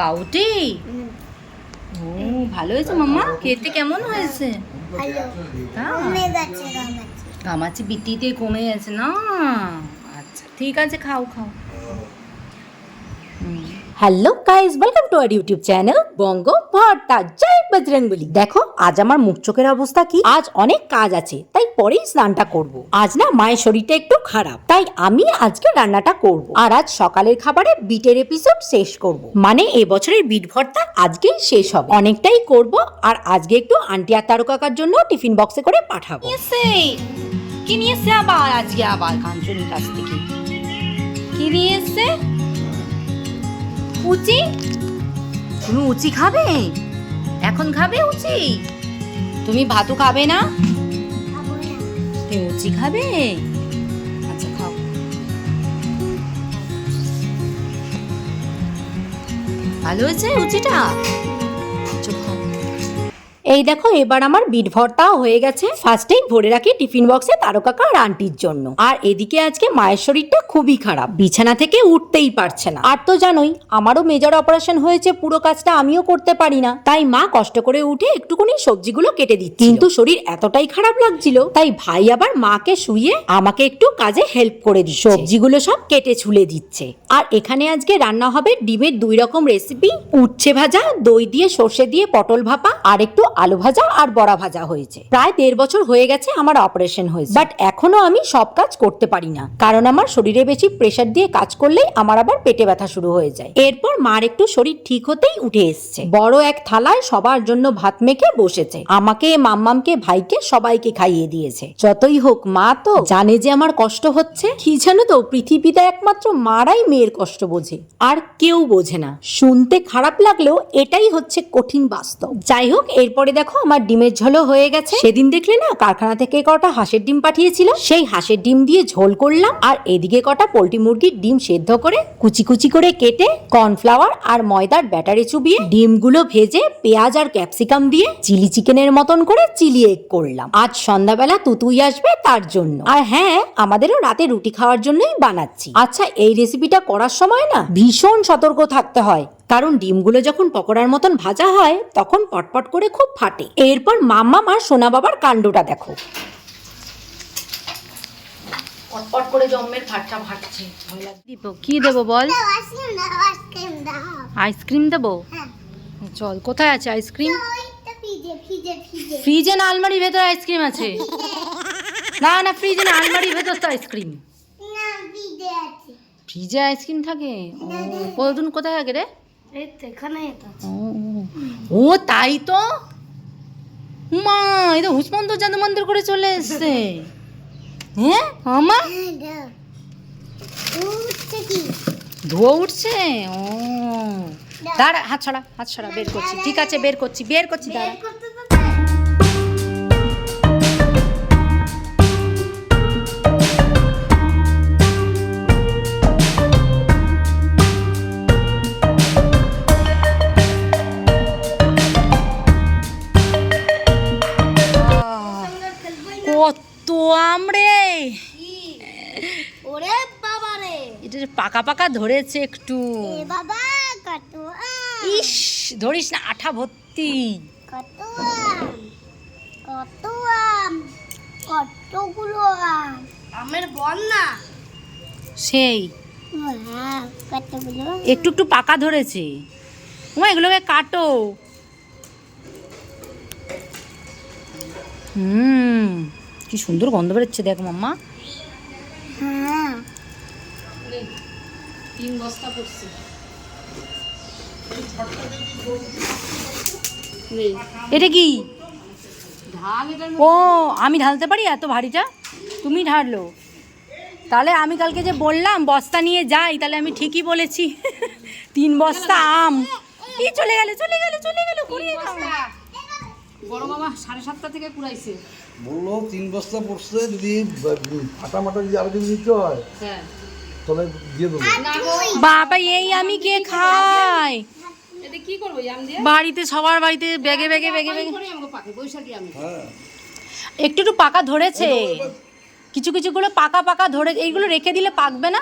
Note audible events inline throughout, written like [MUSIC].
পাউটি ও ভালো হয়েছে মাম্মা? খেতে কেমন হয়েছে? গামাচি বিটিতে কমে গেছে না? আচ্ছা ঠিক আছে খাও খাও। Hello guys welcome to our YouTube channel Banga Bharta জয় বজরংবলী দেখো, আজ আমার মুখ চোখের অবস্থা কি? আজ অনেক কাজ আছে, তাই পরেই স্নানটা করব। আজ না মায়ের শরীরটা একটু খারাপ, তাই আমি আজকে রান্নাটা করব। আর আজ সকালের খাবারে বিটের এপিসোড শেষ করব। মানে এবছরের বিট ভর্তা আজকেই শেষ হবে। অনেকটাই করব, আর আজকে একটু আন্টি আর তারু কাকার জন্য টিফিন বক্সে করে পাঠাবো। কি নিয়ে এসছে আবার? আজকে আবার কাঞ্চনির কাছ থেকে। কি নিয়ে এসছে উচি? তুমি উচি খাবে? এখন খাবে উচি? তুমি ভাতু খাবে না? তুমি উচি খাবে? আচ্ছা খাও। ভালো হয়েছে উচিটা। এই দেখো, এবার আমার বিট ভর্তাও হয়ে গেছে। ফার্স্টেই ভরে রাখি টিফিন বক্সে তারকাকা আর আন্টির জন্য। আর এদিকে আজকে মায়ের শরীরটা খুবই খারাপ। বিছানা থেকে উঠতেই পারছে না। আর তো জানোই, আমারও মেজর অপারেশন হয়েছে, পুরো কাজটা আমিও করতে পারি না। তাই মা কষ্ট করে উঠে একটুখানি সবজিগুলো কেটে দিচ্ছে কিন্তু শরীর এতটাই খারাপ লাগছিল, তাই ভাই আবার মাকে শুয়ে আমাকে একটু কাজে হেল্প করে দিচ্ছে। সবজিগুলো সব কেটে ছুলে দিচ্ছে। আর এখানে আজকে রান্না হবে ডিমের দুই রকম রেসিপি উচ্ছে ভাজা, দই দিয়ে সর্ষে দিয়ে পটল ভাপা, আর একটু আলু ভাজা আর বড়া ভাজা হয়েছে। প্রায় দেড় বছর হয়ে গেছে আমার অপারেশন হয়েছে। বাট এখনও আমি সব কাজ করতে পারি না। কারণ আমার শরীরে বেশি প্রেসার দিয়ে কাজ করলেই আমার আবার পেটে ব্যথা শুরু হয়ে যায়। এরপর মার একটু শরীর ঠিক হতেই উঠে এসছে। বড় এক থালায় সবার জন্য ভাত মেখে বসেছে। আমাকে, মাম্মামকে, ভাইকে সবাইকে খাইয়ে দিয়েছে। যতই হোক মা তো জানে যে আমার কষ্ট হচ্ছে। কি জানো তো, পৃথিবীতে একমাত্র মারাই মেয়ের কষ্ট বোঝে। আর কেউ বোঝে না। শুনতে খারাপ লাগলেও এটাই হচ্ছে কঠিন বাস্তব। যাই হোক, এরপরে দেখো আমার ডিমের ঝোলও হয়ে গেছে। সেদিন দেখলে না কারখানা থেকে কটা হাঁসের ডিম পাঠিয়েছিল? সেই হাঁসের ডিম দিয়ে ঝোল করলাম আর এদিকে কটা পোলট্রি মুরগির ডিম সেদ্ধ করে কুচি কুচি করে কেটে কর্নফ্লাওয়ার আর ময়দার ব্যাটারে চুবিয়ে ডিমগুলো ভেজে পেঁয়াজ আর ক্যাপসিকাম দিয়ে চিলি চিকেনের মতন করে চিলি এগ করলাম। আজ সন্ধ্যাবেলা তুতুই আসবে তার জন্য। আর হ্যাঁ আমাদেরও রাতে রুটি খাওয়ার জন্যই বানাচ্ছি। আচ্ছা এই রেসিপিটা করার সময় না ভীষণ সতর্ক থাকতে হয়। কারণ ডিমগুলো যখন পকোড়ার মতন ভাজা হয় তখন পটপট করে খুব ফাটে। এরপর মাম্মা আর সোনা বাবার কাণ্ডটা দেখো। পটপট করে জম্মের ফাটটা ফাটছে দিব। কি দেবো বল? আইসক্রিম দেবো? হ্যাঁ। চল কোথায় আছে আইসক্রিম? ফ্রিজে না আলমারির ভেতর আইসক্রিম আছে। [LAUGHS] না না ফ্রিজে না আলমারির ভেতর তো আইসক্রিম। ফ্রিজে আইসক্রিম থাকে? ও কতদিন কোথায় থাকে রে? ও, ও তাই তো? মা এই তো হুসমন্ত জাদু মন্দির করে চলে এসছে। হ্যাঁ? আমার দাও। উঠছে ধোয়া উঠছে? ও। দাঁড়া হাত ছড়া হাত ছড়া বের করছি। ঠিক আছে বের করছি বের করছি দাঁড়া। পাকা পাকা ধরেছে একটু। বাবা কত ইস ধরিস না আঠা ভর্তি। কত কত আম কতগুলো আম? আমের বন্যা সেই। একটু একটু পাকা ধরেছে। ও এগুলোকে কাটো। হুম কি সুন্দর গন্ধ বেরোচ্ছে দেখ মাম্মা। হ্যাঁ। তিন বস্তা পড়ছে এটা কি? ও আমি ঢালতে পারি এত ভারীটা তুমি ঢাললো তাহলে আমি কালকে যে বললাম বস্তা নিয়ে যাই তাহলে আমি ঠিকই বলেছি। [LAUGHS] তিন বস্তা আম। কি চলে গেল চলে গেল চলে গেল কুড়িয়ে বড় মামা সাড়ে সাতটা থেকে কুড়াইছে। বলল তিন বস্তা পড়ছে যদি ফাটা মাটা যদি আরও যদি দিতে হয়। হ্যাঁ। তাহলে দিয়ে দেবো। বাবা এই আমি কে খাই? বাড়িতে সবার বাড়িতে ব্যাগে ব্যাগে ব্যাগে ব্যাগে। হ্যাঁ। একটু একটু পাকা ধরেছে। কিছু কিছুগুলো পাকা পাকা ধরে এইগুলো রেখে দিলে পাকবে না?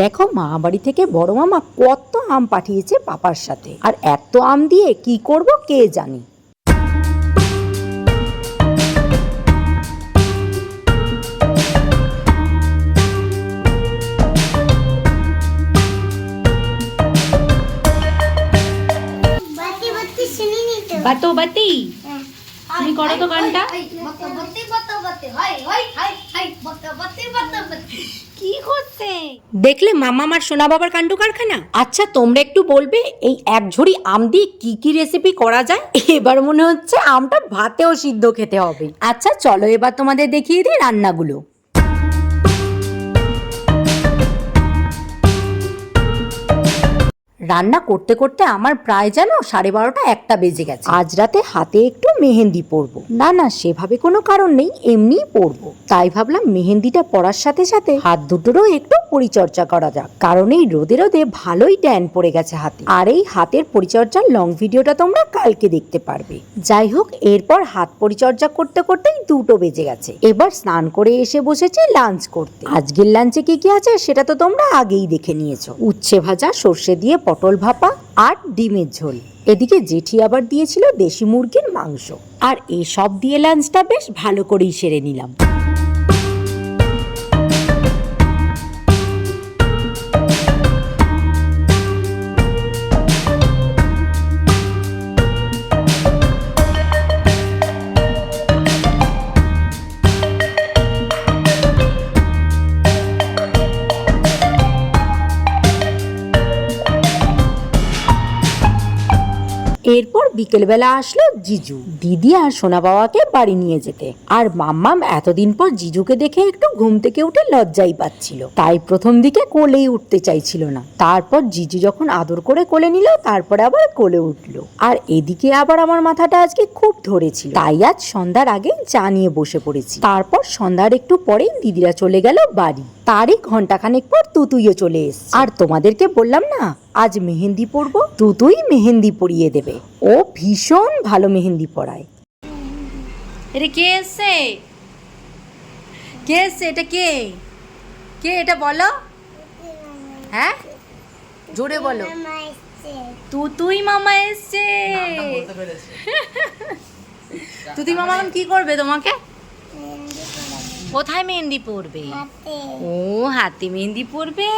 দেখো মা বাড়ি থেকে বড় মামা কত আম পাঠিয়েছে পাপার সাথে। আর এত আম দিয়ে কি করব কে জানি? তো গানটা বাতি বাতি বাতি হাই হাই হাই হাই বাতি বাতি বাতি বাতি কি করছে? দেখলে মামা আমার সোনা বাবার কাণ্ড কারখানা? আচ্ছা তোমরা একটু বলবে এই এক ঝুড়ি আম দিয়ে কি কি রেসিপি করা যায়? এবার মনে হচ্ছে আমটা ভাতেও সিদ্ধ খেতে হবে। আচ্ছা চলো এবার তোমাদের দেখিয়ে দিই রান্নাগুলো। রান্না করতে করতে আমার প্রায় যেন সাড়ে বারোটা একটা বেজে গেছে। আজ রাতে হাতে একটু মেহেন্দি পরবো। না না, সেভাবে কোনো কারণ নেই, এমনিই পরবো। তাই ভাবলাম মেহেন্দিটা পরার সাথে সাথে হাত দুটোরও একটু পরিচর্যা করা যাক। কারণ এই রোদে রোদে ভালোই ট্যান পড়ে গেছে হাতে। আর এই হাতের পরিচর্যার লং ভিডিওটা তোমরা কালকে দেখতে পারবে। যাই হোক, এরপর হাত পরিচর্যা করতে করতেই দুটো বেজে গেছে। এবার স্নান করে এসে বসেছে লাঞ্চ করতে। আজকের লাঞ্চে কি কি আছে সেটা তো তোমরা আগেই দেখে নিয়েছো। উচ্ছে ভাজা, সর্ষে দিয়ে পটল ভাপা আর ডিমের ঝোল। এদিকে জেঠি আবার দিয়েছিল দেশি মুরগির মাংস। আর এসব দিয়ে লাঞ্চটা বেশ ভালো করেই সেরে নিলাম। এরপর বিকেলবেলা আসলো জিজু। দিদি আর সোনা বাবাকে বাড়ি নিয়ে যেতে। আর মাম্মাম এতদিন পর জিজুকে দেখে একটু ঘুম থেকে উঠে লজ্জাই পাচ্ছিল। তাই প্রথম দিকে কোলেই উঠতে চাইছিল না। তারপর জিজু যখন আদর করে কোলে নিল, তারপরে আবার কোলে উঠল। আর এদিকে আবার আমার মাথাটা আজকে খুব ধরেছিল। তাই আজ সন্ধ্যার আগে চা নিয়ে বসে পড়েছি। তারপর সন্ধ্যার একটু পরেই দিদিরা চলে গেল বাড়ি। তারই ঘন্টাখানেক পর তুতুইও চলে এস আর তোমাদেরকে বললাম না আজ মেহেন্দি পরবো তুতুই মেহেন্দি পরিয়ে দেবে। ও ভীষণ ভালো মেহেন্দি পরায়। এটা কে এসছে? কে এসছে? এটা কে? কে এটা বলো? হ্যাঁ? জোরে বলো। তুতুই মামা এসছে। তুতুই মামা এখন কি করবে তোমাকে? কোথায় মেহেন্দি পরবে? ও হাতে মেহেন্দি পরবে?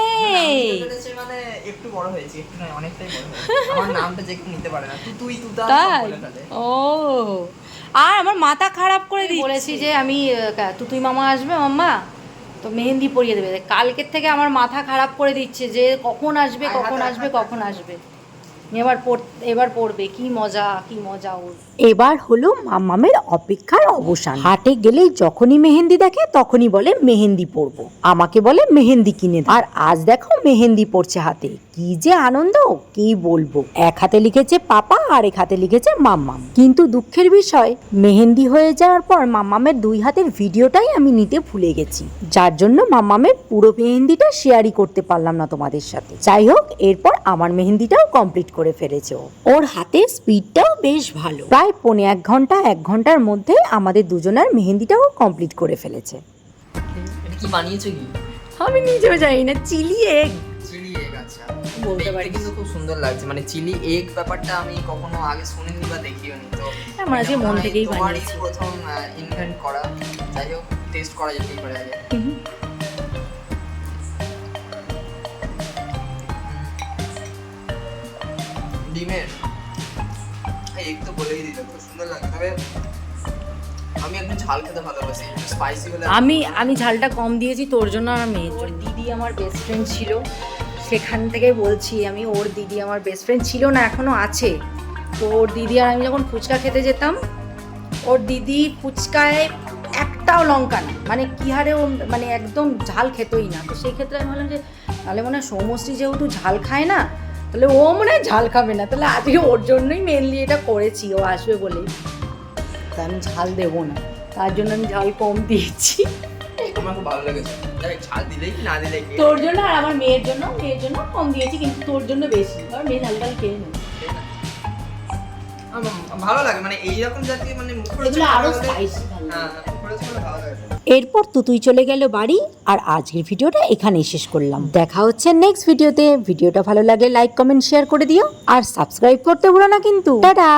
মানে একটু বড় হয়েছে একটু নয় অনেকটাই বড় আমার নামটা যে নিতে পারে না তুই তুই? তুই তাই ও আর আমার মাথা খারাপ করে দিই বলেছি যে আমি তুতুই মামা আসবে মাম্মা? তো মেহেন্দি পরিয়ে দেবে। কালকের থেকে আমার মাথা খারাপ করে দিচ্ছে যে কখন আসবে কখন আসবে কখন আসবে। এবার এবার পড়বে, কি মজা কি মজা ওর। এবার হলো মামামের অপেক্ষার অবসান। হাটে গেলেই যখনই মেহেন্দি দেখে, তখনই বলে, মেহেন্দি পরবো। আমাকে বলে, মেহেন্দি কিনে। আর আজ দেখো মেহেন্দি পড়ছে হাতে। কি যে আনন্দ, কি বলব। এক হাতে লিখেছে পাপা আর এক হাতে লিখেছে মাম্মাম। কিন্তু দুঃখের বিষয়, মেহেন্দি হয়ে যাওয়ার পর মাম্মামের দুই হাতের ভিডিওটাই আমি নিতে ভুলে গেছি। যার জন্য মাম্মামের পুরো মেহেন্দিটা শেয়ারই করতে পারলাম না তোমাদের সাথে। যাই হোক, এরপর আমার মেহেন্দিটাও কমপ্লিট করে ফেলেছে। ও। ওর হাতের স্পিডটাও বেশ ভালো। প্রায় পৌনে এক ঘণ্টা এক ঘণ্টার মধ্যে আমাদের দুজনের মেহেন্দিটাও কমপ্লিট করে ফেলেছে। কি বানিয়েছো কি? আমি নিজেও জানি না চিলি এগ চিলি এগ আচ্ছা। বলতে পারিস। কিন্তু খুব সুন্দর লাগছে। মানে চিলি এগ ব্যাপারটা আমি কখনো আগে শুনিনি বা দেখিও নি। তো আমার আজকে মন থেকেই বানিয়েছি। প্রথম ইনভেন্ট করা। যাই হোক টেস্ট করা যেতেই পারে আগে। ডিমের এগ তো বলেই দিল খুব সুন্দর লাগে। তবে আমি একটু ঝাল খেতে ভালোবাসি স্পাইসি হলে আমি আমি ঝালটা কম দিয়েছি তোর জন্য আর মেয়ের জন্য দিদি আমার বেস্ট ফ্রেন্ড ছিল সেখান থেকে বলছি আমি ওর দিদি আমার বেস্ট ফ্রেন্ড ছিল না এখনও আছে। তো ওর দিদি আর আমি যখন ফুচকা খেতে যেতাম ওর দিদি ফুচকায় একটাও লঙ্কা না মানে কি হারে ও মানে একদম ঝাল খেতই না। তো সেই ক্ষেত্রে আমি ভাবলাম যে তাহলে মনে হয় সৌমশ্রী যেহেতু ঝাল খায় না তাহলে ও মনে হয় ঝাল খাবে না। তাহলে আজকে ওর জন্যই মেনলি এটা করেছি ও আসবে বলে তা আমি ঝাল দেবো না তার জন্য আমি ঝাল কম দিয়েছি। আমার ভালো লেগেছে। ঝাল দিলেই কি না দিলেই তোর জন্য আর আমার মেয়ের জন্য মেয়ের জন্য কম দিয়েছি কিন্তু তোর জন্য বেশি। আর মেয়ে ঝাল টাল খেয়ে নেবে ভালো লাগে মানে এইরকম জাতীয় মানে আরও স্পাইসি ভালো এরপর তুতুই চলে গেল বাড়ি, আর আজকের ভিডিওটা এখানেই শেষ করলাম। দেখা হচ্ছে নেক্সট ভিডিওতে। ভিডিওটা ভালো লাগে লাইক কমেন্ট শেয়ার করে দিও, আর সাবস্ক্রাইব করতে ভুলো না কিন্তু। টাটা!